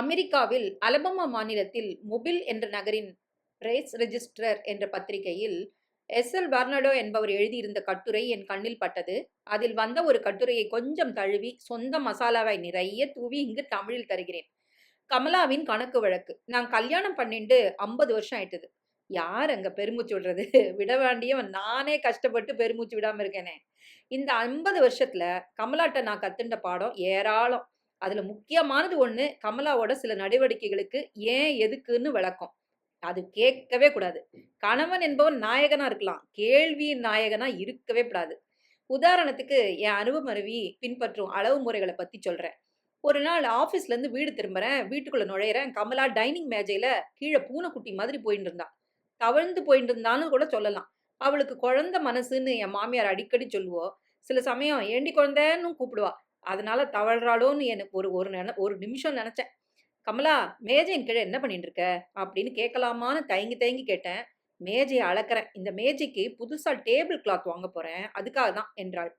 அமெரிக்காவில் அலபமா மாநிலத்தில் மொபில் என்ற நகரின் பிரேஸ் ரெஜிஸ்ட்ரர் என்ற பத்திரிகையில் எஸ் எல் பர்னடோ என்பவர் எழுதியிருந்த கட்டுரை என் கண்ணில் பட்டது. அதில் வந்த ஒரு கட்டுரையை கொஞ்சம் தழுவி சொந்த மசாலாவை நிறைய தூவி இங்கு தமிழில் தருகிறேன். கமலாவின் கணக்கு வழக்கு. நான் கல்யாணம் பண்ணிண்டு ஐம்பது வருஷம் ஆயிட்டது. யார் அங்கே பெருமூச்சு விடுறது? விட வேண்டியவன் நானே கஷ்டப்பட்டு பெருமூச்சு விடாமல் இருக்கேனே. இந்த ஐம்பது வருஷத்தில் கமலாட்ட நான் கத்துண்ட பாடம் ஏராளம். அதில் முக்கியமானது ஒன்று கமலாவோட சில நடவடிக்கைகளுக்கு ஏன் எதுக்குன்னு விளக்கம். அது கேட்கவே கூடாது. கணவன் என்பவன் நாயகனா இருக்கலாம். கேள்வியின் நாயகனா இருக்கவே கூடாது. உதாரணத்துக்கு என் அனுபவமருவி பின்பற்றும் அளவு முறைகளை பற்றி சொல்கிறேன் ஒரு நாள் ஆஃபீஸ்லேருந்து வீடு திரும்புகிறேன் வீட்டுக்குள்ளே நுழையிறேன். கமலா டைனிங் மேஜையில் கீழே பூனைக்குட்டி மாதிரி போயிட்டு இருந்தான் தவழ்ந்து போயிட்டு இருந்தான்னு கூட சொல்லலாம். அவளுக்கு குழந்த மனசுன்னு என் மாமியார் அடிக்கடி சொல்லுவோம் சில சமயம் ஏண்டி குழந்தைன்னு கூப்பிடுவா. அதனால தவழ்றாளோன்னு எனக்கு ஒரு ஒரு நின ஒரு நிமிஷம் நினச்சேன். கமலா மேஜையின் கீழே என்ன பண்ணிட்டு இருக்க அப்படின்னு கேட்கலாமான்னு தயங்கி தயங்கி கேட்டேன். மேஜையை அளக்கிறேன். இந்த மேஜைக்கு புதுசாக டேபிள் கிளாத் வாங்க போகிறேன் அதுக்காக தான் என்றாள்.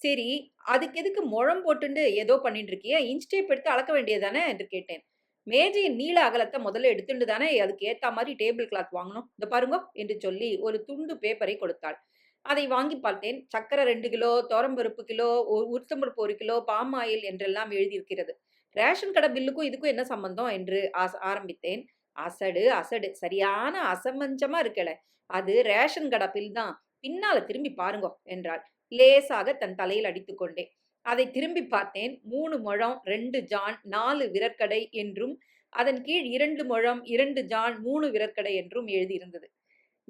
சரி அதுக்கு எதுக்கு முழம் போட்டுண்டு ஏதோ பண்ணிட்டு இருக்கிய இன்ச் டேப் எடுத்து அளக்க வேண்டியதானே என்று கேட்டேன். மேஜையின் நீள அகலத்தை முதல்ல எடுத்துட்டு தானே அதுக்கு ஏற்ற மாதிரி டேபிள் கிளாத் வாங்கணும். இந்த பாருங்க என்று சொல்லி ஒரு துண்டு பேப்பரை கொடுத்தாள். அதை வாங்கி பார்த்தேன். சக்கரை ரெண்டு கிலோ தோரம்பருப்பு கிலோ உருத்தம்பருப்பு உளுத்தம்பருப்பு ஒரு கிலோ பாம் ஆயில் என்றெல்லாம் எழுதியிருக்கிறது. ரேஷன் கடை பில்லுக்கும் இதுக்கும் என்ன சம்பந்தம் என்று ஆரம்பித்தேன். அசடு அசடு. சரியான அசமஞ்சமா இருக்கல. அது ரேஷன் கடை பில் தான். பின்னால திரும்பி பாருங்க என்றாள். லேசாக தன் தலையில் அடித்துக்கொண்டேன் அதை திரும்பி பார்த்தேன். மூணு முழம் ரெண்டு ஜான் நாலு விரற்கடை என்றும் அதன் கீழ் இரண்டு முழம் இரண்டு ஜான் மூணு விரற்கடை என்றும் எழுதியிருந்தது.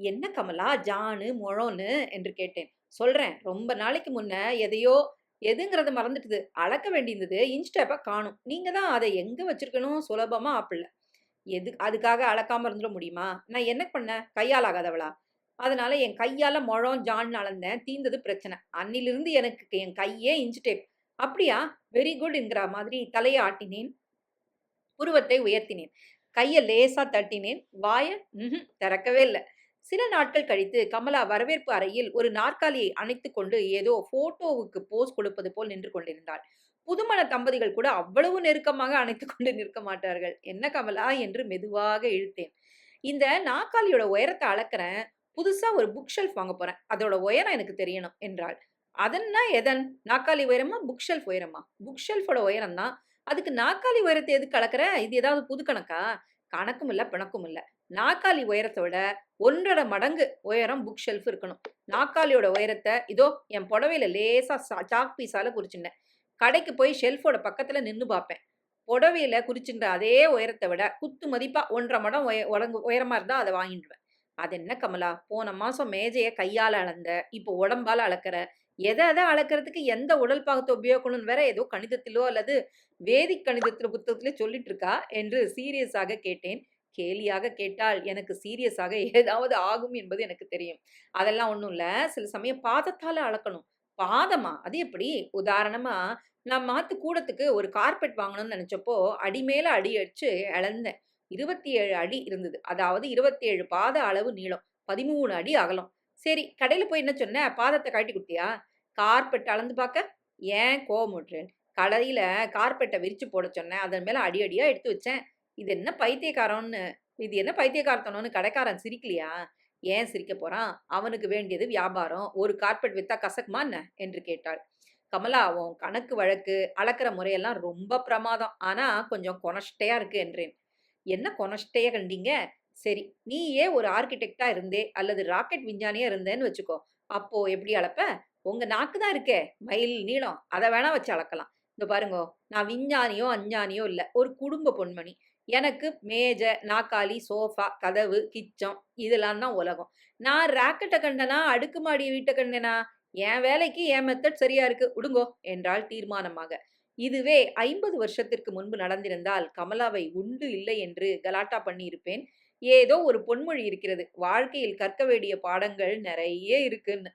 என்ன கமலா ஜானு முழோன்னு என்று கேட்டேன். சொல்றேன் ரொம்ப நாளைக்கு முன்ன எதையோ எதுங்கிறத மறந்துட்டுது. அளக்க வேண்டியிருந்தது இன்ச் டேப்பை காணும். நீங்க தான் அதை எங்க வச்சிருக்கணும் சுலபமா ஆப்பிடல எது அதுக்காக அளக்காம இருந்துட முடியுமா? நான் என்ன பண்ணேன் கையால் ஆகாதவளா அதனால என் கையால முழம் ஜான் அளந்தேன். தீந்தது பிரச்சனை. அன்னிலிருந்து எனக்கு என் கையே இன்ச் டேப். அப்படியா? வெரி குட் என்கிற மாதிரி தலையை ஆட்டினேன். புருவத்தை உயர்த்தினேன். கையை லேசா தட்டினேன். வாய திறக்கவே இல்லை. சில நாட்கள் கழித்து கமலா வரவேற்பு அறையில் ஒரு நாற்காலியை அணைத்துக்கொண்டு ஏதோ போட்டோவுக்கு போஸ் கொடுப்பது போல் நின்று கொண்டிருந்தாள். புதுமண தம்பதிகள் கூட அவ்வளவு நெருக்கமாக அணைத்து கொண்டு நிற்க மாட்டார்கள். என்ன கமலா? என்று மெதுவாக இழுத்தேன். இந்த நாற்காலியோட உயரத்தை அளக்கிறேன். புதுசா ஒரு புக் ஷெல்ஃப் வாங்க போறேன். அதோட உயரம் எனக்கு தெரியணும் என்றாள். அதன்னா எதன்? நாற்காலி உயரமா புக் ஷெல்ஃப் உயரமா? புக் ஷெல்ஃபோட உயரம் தான். அதுக்கு நாற்காலி உயரத்தை எதுக்கு அளக்குற? இது ஏதாவது புது கணக்கா? கணக்கும் இல்லை பிணக்கும் இல்லை. நாக்காலி உயரத்தை விட ஒன்றரை மடங்கு உயரம் புக் ஷெல்ஃப் இருக்கணும். நாக்காலியோட உயரத்தை இதோ என் புடவையில லேசா சா- சாக் பீஸால குறிச்சிட்டேன். கடைக்கு போய் ஷெல்ஃபோட பக்கத்துல நின்று பார்ப்பேன். புடவையில குறிச்சின்ற அதே உயரத்தை விட குத்து மதிப்பா ஒன்றரை மடம் உய உடங்கு- உயரமா இருந்தா அதை வாங்கிடுவேன். அது என்ன கமலா? போன மாசம் மேஜையை கையால அளந்த இப்போ உடம்பால அளக்கிற எதை எதை அளக்கிறதுக்கு எந்த உடல் பாகத்தை உபயோகிக்கணும்னு வேற ஏதோ கணிதத்திலோ அல்லது வேதிக் கணிதத்தில் புத்தகத்திலே சொல்லிட்டு இருக்கா என்று சீரியஸாக கேட்டேன். கேலியாக கேட்டால் எனக்கு சீரியஸாக ஏதாவது ஆகும் என்பது எனக்கு தெரியும். அதெல்லாம் ஒன்றும் இல்லை. சில சமயம் பாதத்தால் அளக்கணும். பாதமா? அது எப்படி? உதாரணமா நான் மாத்து கூடத்துக்கு ஒரு கார்பெட் வாங்கணும்னு நினைச்சப்போ அடி மேல அடி அடிச்சு அளந்தேன். இருபத்தி ஏழு அடி இருந்தது. அதாவது இருபத்தி ஏழு பாத அளவு நீளம். பதிமூணு அடி அகலம். சரி கடையில போய் என்ன சொன்ன? பாதத்தை காட்டி கொடுத்தியா? கார்பெட் அளந்து பார்க்க ஏன் கோவமுட்றேன் கடையில கார்பெட்டை விரிச்சு போட சொன்னேன். அதன் மேல அடி அடியா எடுத்து வச்சேன். இது என்ன பைத்தியக்காரன்னு இது என்ன பைத்தியக்காரத்தனம்னு கடைக்காரன் சிரிக்கலையா? ஏன் சிரிக்க போறான்? அவனுக்கு வேண்டியது வியாபாரம். ஒரு கார்பெட் வித்தா கசக்குமா என்ன? என்று கேட்டாள். கமலா உன் கணக்கு வழக்கு அளக்கிற முறையெல்லாம் ரொம்ப பிரமாதம். ஆனா கொஞ்சம் கொனஷ்டையா இருக்கு என்றேன். என்ன கொனஷ்டையா கண்டீங்க? சரி நீயே ஒரு ஆர்கிடெக்டா இருந்தே அல்லது ராக்கெட் விஞ்ஞானியா இருந்தேன்னு வச்சுக்கோ. அப்போ எப்படி அளப்ப? உங்க நாக்கு தான் இருக்கே மயில் நீளம். அதை வேணா வச்சு அளக்கலாம். இந்த பாருங்க நான் விஞ்ஞானியோ அஞ்ஞானியோ இல்லை ஒரு குடும்ப பொன்மணி. எனக்கு மேஜை நாக்காளி சோஃபா கதவு கிச்சம் இதெல்லாம் தான் உலகம். நான் ராக்கெட்டை கண்டனா அடுக்குமாடி வீட்டை கண்டனா? என் வேலைக்கு என் மெத்தட் சரியா இருக்கு. விடுங்கோ என்றால் தீர்மானமாக. இதுவே ஐம்பது வருஷத்திற்கு முன்பு நடந்திருந்தால் கமலாவை உண்டு இல்லை என்று கலாட்டா பண்ணியிருப்பேன். ஏதோ ஒரு பொன்மொழி இருக்கிறது. வாழ்க்கையில் கற்க வேண்டிய பாடங்கள் நிறைய இருக்குன்னு.